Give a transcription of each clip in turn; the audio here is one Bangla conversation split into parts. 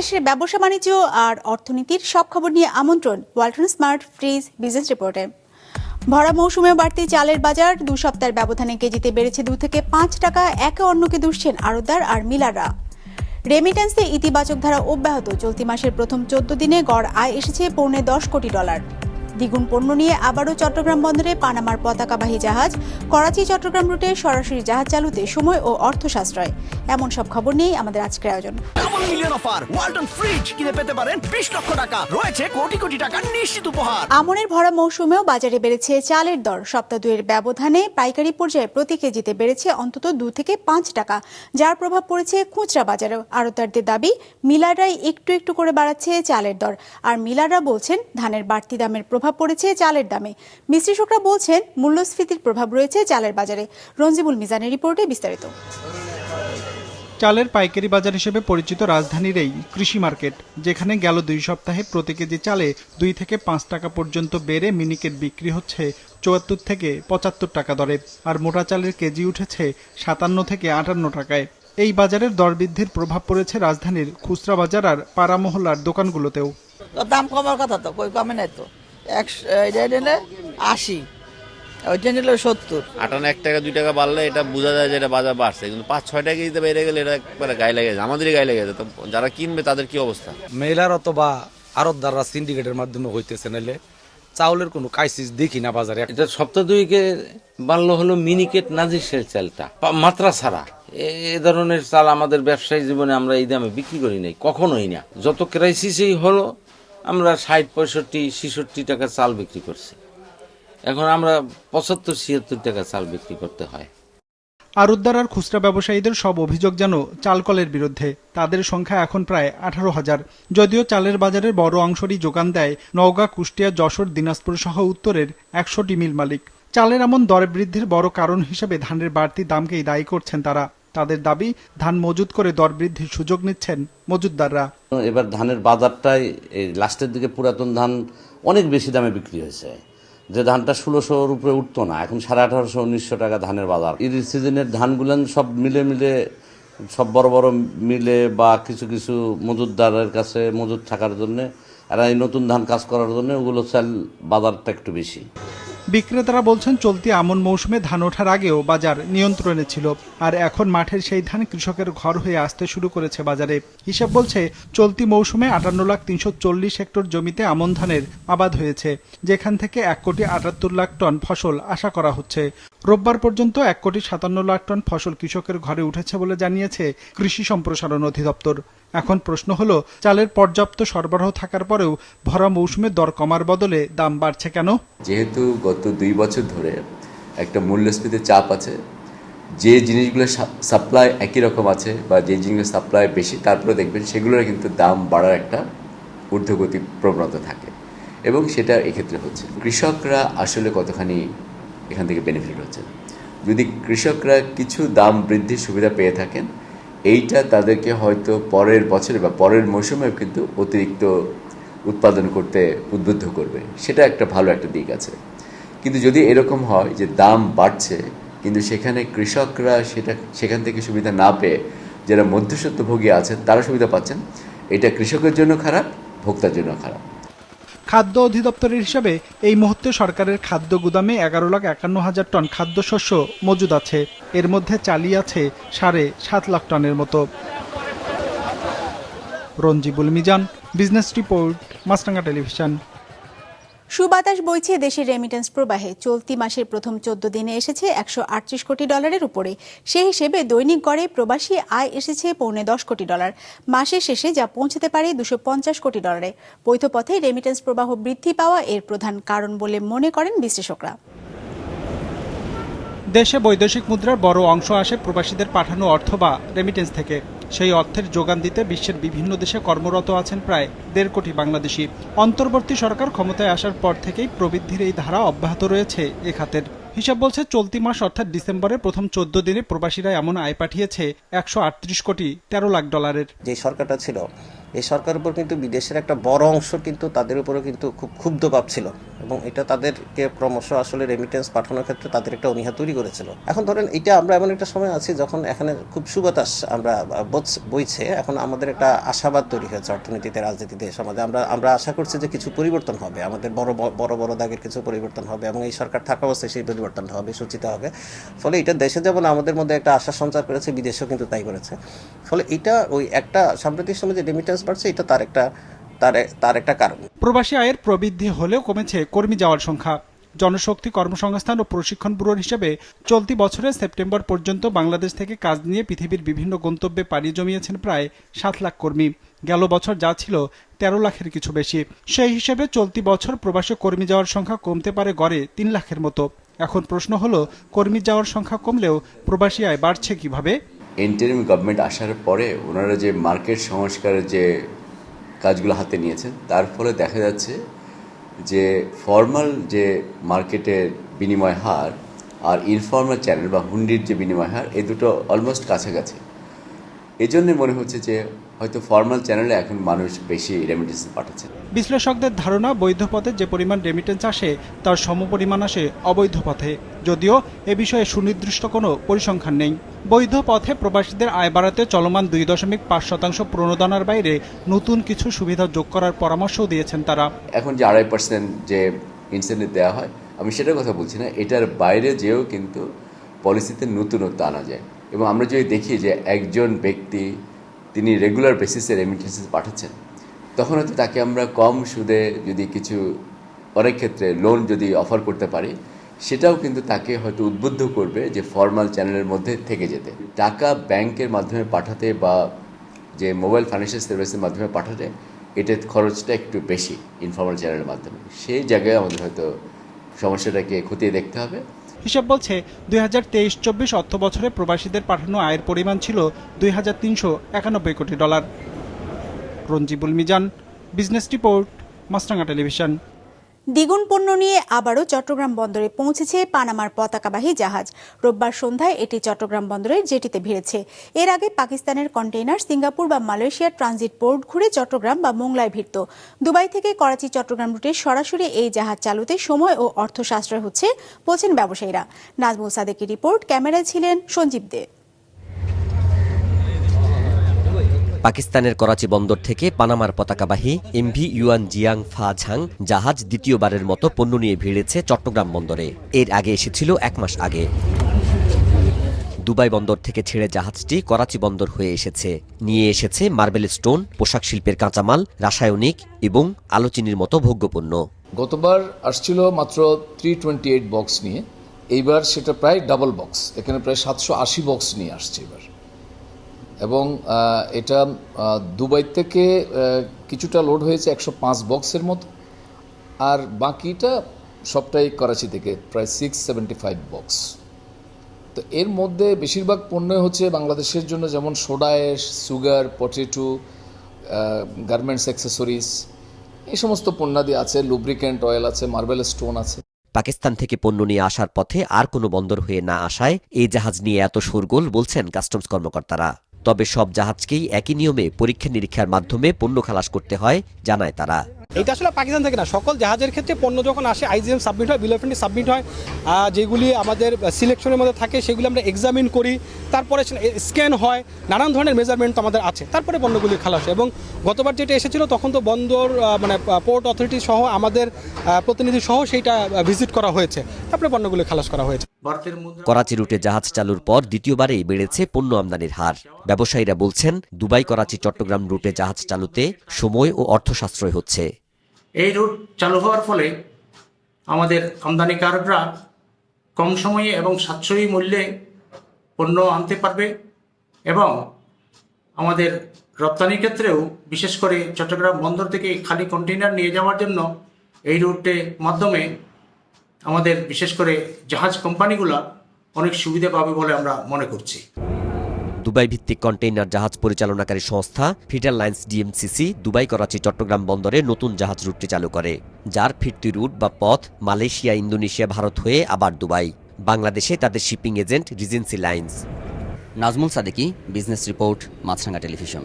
দেশ বিদেশের ব্যবসা, বাণিজ্য আর অর্থনীতির সব খবর নিয়ে আমন্ত্রণ ওয়ালটন স্মার্ট ফ্রিজ বিজনেস রিপোর্টে। ভরা মৌসুমে বাড়তি চালের বাজার, দু সপ্তাহের ব্যবধানে কেজিতে বেড়েছে দু থেকে পাঁচ টাকা, একে অন্যকে দুষছেন আড়তদার আর মিলাররা। রেমিটেন্সে ইতিবাচক ধারা অব্যাহত, চলতি মাসের প্রথম চোদ্দ দিনে গড় আয় এসেছে পৌনে দশ কোটি ডলার। দ্বিগুণ পণ্য নিয়ে আবারও চট্টগ্রাম বন্দরে পানামার পতাকাবাহী জাহাজ করাচি চট্টগ্রাম রুটে সরাসরি জাহাজ চালুতে সময় ও অর্থ সাশ্রয় এমন সব খবর নিয়েই আমাদের আজকের আয়োজন। মিলিয়ন অফার ওয়ালটন ফ্রিজ কিনে পেতে পারেন বিশ লক্ষ টাকা। রয়েছে কোটি কোটি টাকার নিশ্চিত উপহার। আমনের ভরা মৌসুমেও বাজারে বেড়েছে চালের দর। সপ্তাহ দুয়ের ব্যবধানে পাইকারি পর্যায়ে প্রতি কেজিতে বেড়েছে অন্তত দু থেকে পাঁচ টাকা। যার প্রভাব পড়েছে খুচরা বাজারেও আড়তদারদের দাবি মিলাররাই একটু একটু করে বাড়াচ্ছে চালের দর। আর মিলাররা বলছেন ধানের বাড়তি দামের প্রভাব পড়েছে চালের দামে। বিশ্লেষকরা বলছেন মূল্যস্ফীতির প্রভাব রয়েছে চালের বাজারে। রঞ্জিবুল মিজানের রিপোর্টে বিস্তারিত। চালের পাইকারি বাজার হিসেবে পরিচিত রাজধানীর এই কৃষি মার্কেট যেখানে গেল দুই সপ্তাহে প্রতি কেজি চালে দুই থেকে পাঁচ টাকা পর্যন্ত বেড়ে মিনিকেট বিক্রি হচ্ছে চুয়াত্তর থেকে পঁচাত্তর টাকা দরে আর মোটা চালের কেজি উঠেছে সাতান্ন থেকে আটান্ন টাকায়। এই বাজারের দরবৃদ্ধির প্রভাব পড়েছে রাজধানীর খুচরা বাজার আর পাড়া মহল্লার দোকানগুলোতেও। দাম কমার কথা তো কই কমে নাই তো। একশো এটা আশি। ওইটা নিলে সত্তর। আটান্ন এক টাকা দুই টাকা বাড়লে এটা বোঝা যায় যে এটা বাজার বাড়ছে। কিন্তু পাঁচ ছয় টাকা কেজিতে বেড়ে গেলে এটা একবারে গায়ে লেগে যায় আমাদেরই গায়ে লেগে যায়। তো যারা কিনবে তাদের কি অবস্থা? মেলার অথবা আরতদাররা সিন্ডিকেটের মাধ্যমে হইতেছে নাহলে চাউলের কোনো কাইসিস দেখি না বাজারে। এটা সপ্তাহ দুইকে বাড়লো হলো মিনিকেট নাজিসের চালটা। মাত্রা ছাড়া। এ- এ ধরনের চাল আমাদের ব্যবসায়ী জীবনে আমরা এই দামে বিক্রি করি নাই কখনোই না। যত ক্রাইসিসই হলো আমরা ষাট, পঁয়ষট্টি, ছেষট্টি টাকা চাল বিক্রি করছি। এখন আমরা পঁচাত্তর, ছিয়াত্তর টাকা চাল বিক্রি করতে হয়। আরুদ্দার আর খুচরা ব্যবসায়ীদের সব অভিযোগ যেন চালকলের বিরুদ্ধে। তাদের সংখ্যা এখন প্রায় আঠারো হাজার। যদিও চালের বাজারের বড় অংশরই যোগান দেয় নওগাঁ, কুষ্টিয়া, যশোর, দিনাজপুর সহ উত্তরের একশোটি মিল মালিক। চালের এমন দরে বৃদ্ধির বড় কারণ হিসেবে ধানের বাড়তি দামকেই দায়ী করছেন তারা। তাদের দাবি, ধান মজুত করে দর বৃদ্ধির সুযোগ নিচ্ছেন মজুতদাররা। এবার ধানের বাজারটাই এই লাস্টের দিকে পুরাতন ধান অনেক বেশি দামে বিক্রি হয়েছে। যে ধানটা ষোলোশোর উপরে উঠতো না, এখন সাড়ে আঠারোশো, উনিশশো টাকা ধানের বাজার। ঈদ সিজনের ধানগুলান সব মিলে মিলে, সব বড় বড় মিলে বা কিছু কিছু মজুদদারের কাছে মজুদ থাকার জন্য আর এই নতুন ধান কাজ করার জন্য ওগুলো চাল বাজারটা একটু বেশি। বিক্রেতারা বলছেন, চলতি আমন মৌসুমে ধান ওঠার আগেও বাজার নিয়ন্ত্রণে ছিল। আর এখন মাঠের সেই ধান কৃষকের ঘর হয়ে আসতে শুরু করেছে বাজারে। হিসাব বলছে, চলতি মৌসুমে আটান্ন লাখ তিনশো চল্লিশ হেক্টর জমিতে আমন ধানের আবাদ হয়েছে, যেখান থেকে এক কোটি আটাত্তর লাখ টন ফসল আশা করা হচ্ছে। রোববার পর্যন্ত এক কোটি সাতান্ন লাখ টন ফসল কৃষকের ঘরে উঠেছে বলে জানিয়েছে কৃষি সম্প্রসারণ অধিদপ্তর। এখন প্রশ্ন হলো, চালের পর্যাপ্ত সরবরাহ থাকার পরেও ভরা মৌসুমে দর কমার বদলে দাম বাড়ছে কেন? যেহেতু গত দুই বছর ধরে একটা মূল্যস্ফীতির চাপ আছে। যে জিনিসগুলোর সাপ্লাই একই রকম আছে বা যে জিনিসগুলোর সাপ্লাই বেশি, তারপরে দেখবেন সেগুলোর কিন্তু দাম বাড়ার একটা ঊর্ধ্বগতি প্রবণতা থাকে এবং সেটা এক্ষেত্রে হচ্ছে। কৃষকরা আসলে কতখানি এখান থেকে বেনিফিট হচ্ছে? যদি কৃষকরা কিছু দাম বৃদ্ধির সুবিধা পেয়ে থাকেন, এইটা তাদেরকে হয়তো পরের বছরে বা পরের মৌসুমেও কিন্তু অতিরিক্ত উৎপাদন করতে উদ্বুদ্ধ করবে। সেটা একটা ভালো একটা দিক আছে। কিন্তু যদি এরকম হয় যে দাম বাড়ছে, কিন্তু সেখানে কৃষকরা সেটা, সেখান থেকে সুবিধা না পেয়ে যারা মধ্যস্বত্বভোগী আছেন, তারা সুবিধা পাচ্ছেন। এটা কৃষকের জন্য খারাপ, ভোক্তার জন্য খারাপ। খাদ্য অধিদপ্তরের হিসাবে এই মুহূর্তে সরকারের খাদ্য গুদামে এগারো লাখ একান্ন হাজার টন খাদ্যশস্য মজুদ আছে। এর মধ্যে চালি আছে সাড়ে সাত লাখ টনের মতো। Ranjibul Mizan, business report, Maasranga television. সুবাতাস বইছে দেশের রেমিটেন্স প্রবাহে। চলতি মাসের প্রথম চোদ্দ দিনে এসেছে একশো আটত্রিশ কোটি ডলারের উপরে। সে হিসেবে দৈনিক গড়ে প্রবাসী আয় এসেছে পৌনে দশ কোটি ডলার। মাসের শেষে যা পৌঁছতে পারে দুশো পঞ্চাশ কোটি ডলারে। বৈধ পথে রেমিটেন্স প্রবাহ বৃদ্ধি পাওয়া এর প্রধান কারণ বলে মনে করেন বিশ্লেষকরা। দেশে বৈদেশিক মুদ্রার বড় অংশ আসে প্রবাসীদের পাঠানো অর্থ বা রেমিটেন্স থেকে। সেই অর্থের যোগান দিতে বিশ্বের বিভিন্ন দেশে কর্মরত আছেন প্রায় দেড় কোটি বাংলাদেশি। অন্তর্বর্তী সরকার ক্ষমতায় আসার পর থেকেই প্রবৃদ্ধির এই ধারা অব্যাহত রয়েছে এ খাতের। হিসাব বলছে, চলতি মাস অর্থাৎ ডিসেম্বরের প্রথম চোদ্দ দিনে প্রবাসীরা এমন আয় পাঠিয়েছে একশো আটত্রিশ কোটি তেরো লাখ ডলারের। যে সরকারটা ছিল, এই সরকারের উপর কিন্তু বিদেশের একটা বড় অংশ কিন্তু তাদের উপরে কিন্তু খুব ক্ষুব্ধ ভাব ছিল। এবং এটা তাদেরকে ক্রমশ আসলে রেমিটেন্স পাঠানোর ক্ষেত্রে তাদের একটা অনীহা তৈরি করেছিল। এখন ধরেন এটা আমরা এমন একটা সময় আছি যখন এখানে খুব সুবাতাস আমরা বইছে, এখন আমাদের একটা আশাবাদ তৈরি হয়েছে অর্থনীতিতে, রাজনীতিতে, সমাজে। আমরা আমরা আশা করছি যে কিছু পরিবর্তন হবে, আমাদের বড় বড় বড় দাগের কিছু পরিবর্তন হবে এবং এই সরকার থাকা অবস্থায় সেই পরিবর্তনটা হবে, সূচিত হবে। ফলে এটা দেশে যেমন আমাদের মধ্যে একটা আশা সঞ্চার করেছে, বিদেশেও কিন্তু তাই করেছে। ফলে এটা ওই একটা সাম্প্রতিক সময় যে রেমিটেন্স বাড়ছে, এটা তার একটা তার তার একটা কারণ। প্রবাসী আয়ের প্রবৃদ্ধি হলেও কমেছে কর্মী যাওয়ার সংখ্যা। জনশক্তি কর্মসংস্থান ও প্রশিক্ষণ ব্যুরোর হিসেবে চলতি বছরের সেপ্টেম্বর পর্যন্ত বাংলাদেশ থেকে কাজ নিয়ে পৃথিবীর বিভিন্ন গন্তব্যে পাড়ি জমিয়েছেন প্রায় সাত লাখ কর্মী। গেল বছর যা ছিল তেরো লাখের কিছু বেশি। সেই হিসেবে চলতি বছর প্রবাসী কর্মী যাওয়ার সংখ্যা কমতে পারে গড়ে তিন লাখের মতো। এখন প্রশ্ন হলো কর্মী যাওয়ার সংখ্যা কমলেও প্রবাসী আয় বাড়ছে কীভাবে? ইন্টারিম গভর্নমেন্ট আসার পরে ওনারা যে মার্কেট সংস্কারের যে কাজগুলো হাতে নিয়েছেন। তার ফলে দেখা যাচ্ছে যে ফর্মাল যে মার্কেটের বিনিময় হার আর ইনফর্মাল চ্যানেল বা হুন্ডির যে বিনিময় হার, এই দুটো অলমোস্ট কাছাকাছি। এই জন্যে মনে হচ্ছে যে হয়তো ফর্মাল চ্যানেলে এখন মানুষ বেশি রেমিটেন্স পাঠাচ্ছে। বিশ্লেষকদের ধারণা বৈধ পথে যে পরিমাণ রেমিটেন্স আসে তার সমপরিমাণ আসে অবৈধ পথে। যদিও এ বিষয়ে সুনির্দিষ্ট কোনো পরিসংখ্যান নেই। বৈধ পথে প্রবাসীদের আয় বাড়াতে চলমান দুই দশমিক পাঁচ শতাংশ প্রণোদনার বাইরে নতুন কিছু সুবিধা যোগ করার পরামর্শও দিয়েছেন তারা। এখন যে আড়াই পার্সেন্ট যে ইনসেন্টিভ দেওয়া হয় আমি সেটার কথা বলছি না এটার বাইরে যেও কিন্তু পলিসিতে নতুনত্ব আনা যায়। এবং আমরা যদি দেখি যে একজন ব্যক্তি তিনি রেগুলার বেসিসে রেমিটেন্সেস পাঠাচ্ছেন। তখন হয়তো তাকে আমরা কম সুদে যদি কিছু অনেক ক্ষেত্রে লোন যদি অফার করতে পারি, সেটাও কিন্তু তাকে হয়তো উদ্বুদ্ধ করবে যে ফর্মাল চ্যানেলের মধ্যে থেকে যেতে। টাকা ব্যাংকের মাধ্যমে পাঠাতে বা যে মোবাইল ফাইন্যান্সিয়াল সার্ভিসের মাধ্যমে পাঠাতে এটার খরচটা একটু বেশি ইনফর্মাল চ্যানেলের মাধ্যমে। সেই জায়গায় আমাদের হয়তো সমস্যাটাকে খতিয়ে দেখতে হবে। হিসাব বলছে দুই হাজার তেইশ চব্বিশ অর্থ বছরে প্রবাসীদের পাঠানো আয়ের পরিমাণ ছিল দুই হাজার তিনশো একানব্বই crore dollar. Ranjibul Mizan, business report Maasranga television. দ্বিগুণ পণ্য নিয়ে আবারও চট্টগ্রাম বন্দরে পৌঁছেছে পানামার পতাকাবাহী জাহাজ। রোববার সন্ধ্যায় এটি চট্টগ্রাম বন্দরের জেটিতে ভিড়েছে। এর আগে পাকিস্তানের কন্টেইনার সিঙ্গাপুর বা মালয়েশিয়ার ট্রানজিট পোর্ট ঘুরে চট্টগ্রাম বা মোংলায় ভিড়ত। দুবাই থেকে করাচি চট্টগ্রাম রুটে সরাসরি এই জাহাজ চালুতে সময় ও অর্থ সাশ্রয় হচ্ছে বলছেন ব্যবসায়ীরা। নাজমুল সাদেকের রিপোর্ট, ক্যামেরায় ছিলেন সঞ্জীব দে। পাকিস্তানের করাচি বন্দর থেকে পানামার পতাকাবাহী MV Yuan Jiang Fa Zhang জাহাজ দ্বিতীয়বারের মতো পণ্য নিয়ে ভিড়েছে চট্টগ্রাম বন্দরে। এর আগে এসেছিল এক মাস আগে। দুবাই বন্দর থেকে ছেড়ে জাহাজটি করাচি বন্দর হয়ে এসেছে। নিয়ে এসেছে মার্বেল স্টোন, পোশাক শিল্পের কাঁচামাল, রাসায়নিক এবং আলোচিনির মতো ভোগ্যপণ্য। গতবার আসছিল মাত্র থ্রি টোয়েন্টি এইট বক্স নিয়ে। এইবার সেটা প্রায় ডাবল বক্স এখানে প্রায় সাতশো আশি বক্স নিয়ে আসছে এবার। এবং এটা দুবাই থেকে কিছুটা লোড হয়েছে একশো পাঁচ বক্সের মতো। আর বাকিটা সবটাই করাচি থেকে, প্রায় সিক্স সেভেন্টি ফাইভ বক্স তো এর মধ্যে বেশিরভাগ পণ্য হচ্ছে বাংলাদেশের জন্য, যেমন soda ash, sugar, potato garments accessories, এই সমস্ত পণ্যাদি আছে। লুব্রিকেন্ট অয়েল আছে মার্বেল স্টোন আছে। পাকিস্তান থেকে পণ্য নিয়ে আসার পথে আর কোনো বন্দর হয়ে না আসায় এই জাহাজ নিয়ে এত শোরগোল, বলছেন কাস্টমস কর্মকর্তারা। তবে সব জাহাজকেই একই নিয়মে পরীক্ষা নিরীক্ষার মাধ্যমে পণ্য খালাস করতে হয় জানায় তারা। এটা আসলে পাকিস্তান থেকে না সকল জাহাজের ক্ষেত্রে পণ্য যখন আসে আইজিএম সাবমিট হয় বিল সাবমিট হয় যেগুলি আমাদের সিলেকশনের মধ্যে থাকে সেগুলি আমরা এক্সামিন করি তারপরে স্ক্যান হয় নানান ধরনের মেজারমেন্ট তো আমাদের আছে তারপরে পণ্যগুলি খালাস এবং গতবার যেটা এসেছিল তখন তো বন্দর মানে পোর্ট অথরিটি সহ আমাদের প্রতিনিধি সহ সেইটা ভিজিট করা হয়েছে তারপরে পণ্যগুলি খালাস করা হয়েছে। করাচি রুটে জাহাজ চালুর পর দ্বিতীয়বারেই বেড়েছে পণ্য আমদানির হার। ব্যবসায়ীরা বলছেন দুবাই করাচি চট্টগ্রাম রুটে জাহাজ চালুতে সময় ও অর্থ সাশ্রয় হচ্ছে। এই রুট চালু হওয়ার ফলে আমাদের আমদানিকারকরা কম সময়ে এবং সাশ্রয়ী মূল্যে পণ্য আনতে পারবে এবং আমাদের রপ্তানি ক্ষেত্রেও, বিশেষ করে চট্টগ্রাম বন্দর থেকে খালি কন্টেইনার নিয়ে যাওয়ার জন্য এই রুটের মাধ্যমে আমাদের বিশেষ করে জাহাজ কোম্পানিগুলো অনেক সুবিধা পাবে বলে আমরা মনে করছি। দুবাই ভিত্তিক কন্টেইনার জাহাজ পরিচালনাকারী সংস্থা feeder lines DMCC Dubai, Karachi, Chattogram বন্দরে নতুন জাহাজ রুটটি চালু করে, যার ফিরতি রুট বা পথ মালয়েশিয়া, ইন্দোনেশিয়া, ভারত হয়ে আবার দুবাই। বাংলাদেশে তাদের shipping agent regency lines. Nazmul Sadeki, business report, Maasranga television.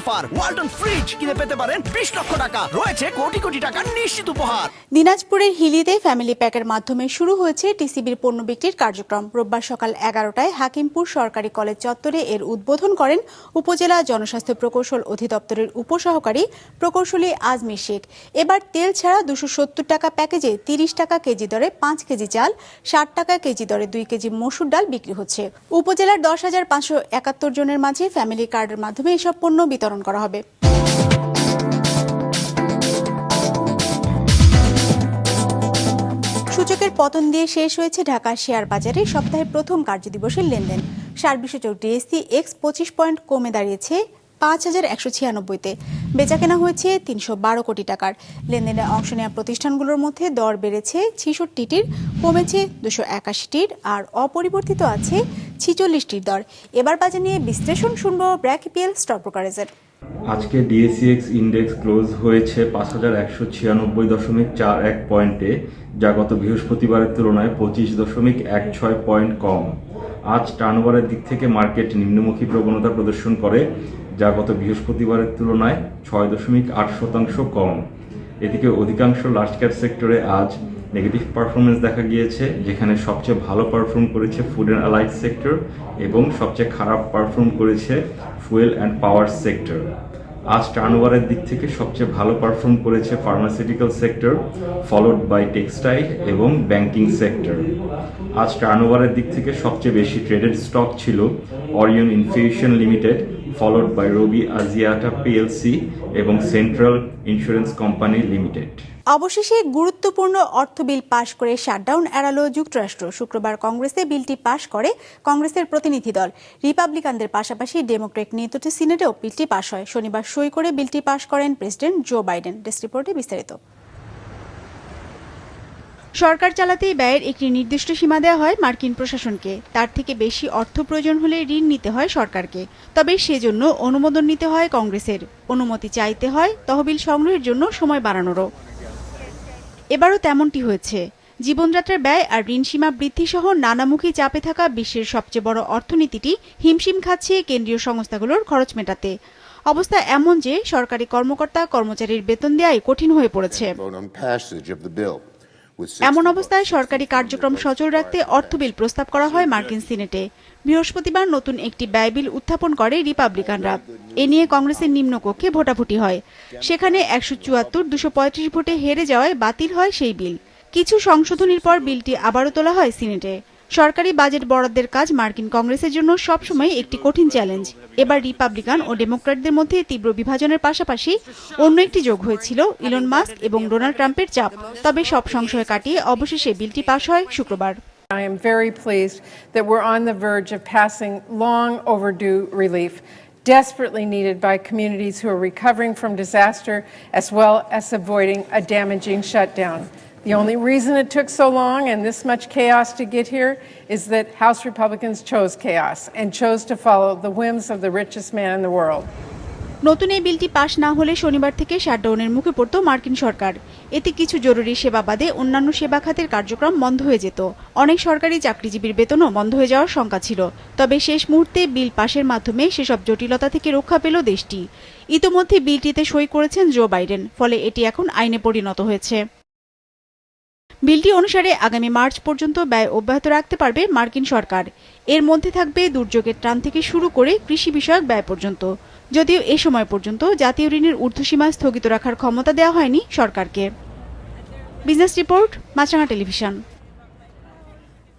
Offer. Walton fridge কিনে পেতে পারেন বিশ লক্ষ টাকা। রয়েছে কোটি কোটি টাকার নিশ্চিত উপহার। দিনাজপুরের হিলিতে ফ্যামিলি প্যাকের মাধ্যমে শুরু হয়েছে টিসিবির পণ্য বিক্রির কার্যক্রম। রোববার সকাল এগারোটায় হাকিমপুর সরকারি কলেজ চত্বরে এর উদ্বোধন করেন উপজেলা জনস্বাস্থ্য প্রকৌশল অধিদপ্তরের উপসহকারী প্রকৌশলী আজমির শেখ। এবার তেল ছাড়া দুশো সত্তর টাকা প্যাকেজে তিরিশ টাকা কেজি দরে পাঁচ কেজি চাল, ষাট টাকা কেজি দরে দুই কেজি মসুর ডাল বিক্রি হচ্ছে। উপজেলার দশ হাজার পাঁচশো একাত্তর জনের মাঝে ফ্যামিলি কার্ডের মাধ্যমে এসব পণ্য বিতরণ করা হবে। সূচকের পতন দিয়ে শেষ হয়েছে ঢাকার শেয়ার বাজারে সপ্তাহের প্রথম কার্যদিবসের লেনদেন। সার্বিসূচক ডিএসসি এক্স পঁচিশ পয়েন্ট কমে দাঁড়িয়েছে পাঁচ হাজার একশো ছিয়ানব্বইতে। বেচা কেনা হয়েছে তিনশো বারো কোটি টাকার। লেনদেনে অংশ নেওয়া প্রতিষ্ঠানগুলোর মধ্যে দর বেড়েছে ছিষট্টিটির, কমেছে দুশো একাশিটির আর অপরিবর্তিত আছে ছিচল্লিশটির দর। এবার বাজার নিয়ে বিশ্লেষণ শুনব ব্র্যাক পিএল স্টক ব্রোকারেজের। আজকে ডিএসিএক্স ইন্ডেক্স ক্লোজ হয়েছে পাঁচ হাজার একশো ছিয়ানব্বই দশমিক চার এক পয়েন্টে, যা গত বৃহস্পতিবারের তুলনায় পঁচিশ দশমিক এক ছয় পয়েন্ট কম। আজ টার্নওভারের দিক থেকে মার্কেট নিম্নমুখী প্রবণতা প্রদর্শন করে। যা গত বৃহস্পতিবারের তুলনায় ছয় দশমিক আট শতাংশ কম। এদিকে অধিকাংশ লার্জ ক্যাপ সেক্টরে আজ নেগেটিভ পারফরমেন্স দেখা গিয়েছে, যেখানে সবচেয়ে ভালো পারফর্ম করেছে ফুড অ্যান্ড অ্যালাইড সেক্টর এবং সবচেয়ে খারাপ পারফর্ম করেছে ফুয়েল অ্যান্ড পাওয়ার সেক্টর আজ টার্নওভারের দিক থেকে সবচেয়ে ভালো পারফর্ম করেছে pharmaceutical sector followed by textile এবং ব্যাংকিং সেক্টর আজ টার্নওভারের দিক থেকে সবচেয়ে বেশি ট্রেডেড স্টক ছিল Orion infusion limited followed by Robi Axiata PLC এবং সেন্ট্রাল ইন্স্যুরেন্স কোম্পানি লিমিটেড অবশেষে গুরুত্বপূর্ণ অর্থ বিল পাশ করে শাটডাউন এড়ালো যুক্তরাষ্ট্র। শুক্রবার কংগ্রেসে বিলটি পাশ করে কংগ্রেসের প্রতিনিধি দল। রিপাবলিকানদের পাশাপাশি ডেমোক্রেট নিয়ন্ত্রিত সিনেটেও বিলটি পাশ হয়। শনিবার সই করে বিলটি পাশ করেন প্রেসিডেন্ট জো বাইডেন। ডেস্ক রিপোর্টে বিস্তারিত। সরকার চালাতেই ব্যয়ের একটি নির্দিষ্ট সীমা দেওয়া হয় মার্কিন প্রশাসনকে। তার থেকে বেশি অর্থ প্রয়োজন হলে ঋণ নিতে হয় সরকারকে। তবে সেজন্য অনুমোদন নিতে হয় কংগ্রেসের। অনুমতি চাইতে হয় তহবিল সংগ্রহের জন্য সময় বাড়ানোরও। এবারও তেমনটি হয়েছে। জীবনযাত্রার ব্যয় আর ঋণ সীমা বৃদ্ধি সহ নানামুখী চাপে থাকা বিশ্বের সবচেয়ে বড় অর্থনীতিটি হিমশিম খাচ্ছে কেন্দ্রীয় সংস্থাগুলোর খরচ মেটাতে। অবস্থা এমন যে সরকারি কর্মকর্তা কর্মচারীর বেতন দেওয়াই কঠিন হয়ে পড়েছে। এমন অবস্থায় সরকারি কার্যক্রম সচল রাখতে অর্থ বিল প্রস্তাব করা হয় মার্কিন সিনেটে। বৃহস্পতিবার নতুন একটি ব্যয় বিল উত্থাপন করে রিপাবলিকানরা। এ নিয়ে কংগ্রেসের নিম্নকক্ষে ভোটাভুটি হয়। সেখানে একশো চুয়াত্তর দুশো পঁয়ত্রিশ ভোটে হেরে যাওয়ায় বাতিল হয় সেই বিল। কিছু সংশোধনীর পর বিলটি আবারও তোলা হয় সিনেটে। সরকারি বাজেট বরাদ্দের কাজ মার্কিন কংগ্রেসের জন্য সবসময় একটি কঠিন চ্যালেঞ্জ এবার রিপাবলিকান ও ডেমোক্র্যাটদের মধ্যে তীব্র বিভাজনের পাশাপাশি অন্য একটি যোগ হয়েছিল ইলন মাস্ক এবং ডোনাল্ড ট্রাম্পের চাপ তবে সব সংশয় কাটিয়ে অবশেষে বিলটি পাশ হয় শুক্রবার I am very pleased that we're on the verge of passing long overdue relief, desperately needed by communities who are recovering from disaster as well as avoiding a damaging shutdown. The only reason it took so long and this much chaos to get here is that House Republicans chose chaos and chose to follow the whims of the richest man in the world. নতুন এই বিলটি পাশ না হলে শনিবার থেকে শাটডাউনের মুখে পড়ত মার্কিন সরকার। এতে কিছু জরুরি সেবা বাদে অন্যান্য সেবা খাতের কার্যক্রম বন্ধ হয়ে যেত। অনেক সরকারি চাকরিজীবীর বেতনও বন্ধ হয়ে যাওয়ার শঙ্কা ছিল। তবে শেষ মুহূর্তে বিল পাশের মাধ্যমে সেসব জটিলতা থেকে রক্ষা পেল দেশটি। ইতোমধ্যে বিলটিতে সই করেছেন জো বাইডেন, ফলে এটি এখন আইনে পরিণত হয়েছে। বিলটি অনুসারে আগামী মার্চ পর্যন্ত ব্যয় অব্যাহত রাখতে পারবে মার্কিন সরকার। এর মধ্যে থাকবে দুর্যোগের ত্রাণ থেকে শুরু করে কৃষি বিষয়ক ব্যয় পর্যন্ত। যদিও এ সময় পর্যন্ত জাতীয় ঋণের ঊর্ধ্বসীমা স্থগিত রাখার ক্ষমতা দেওয়া হয়নি সরকারকে। Business report, Maasranga television.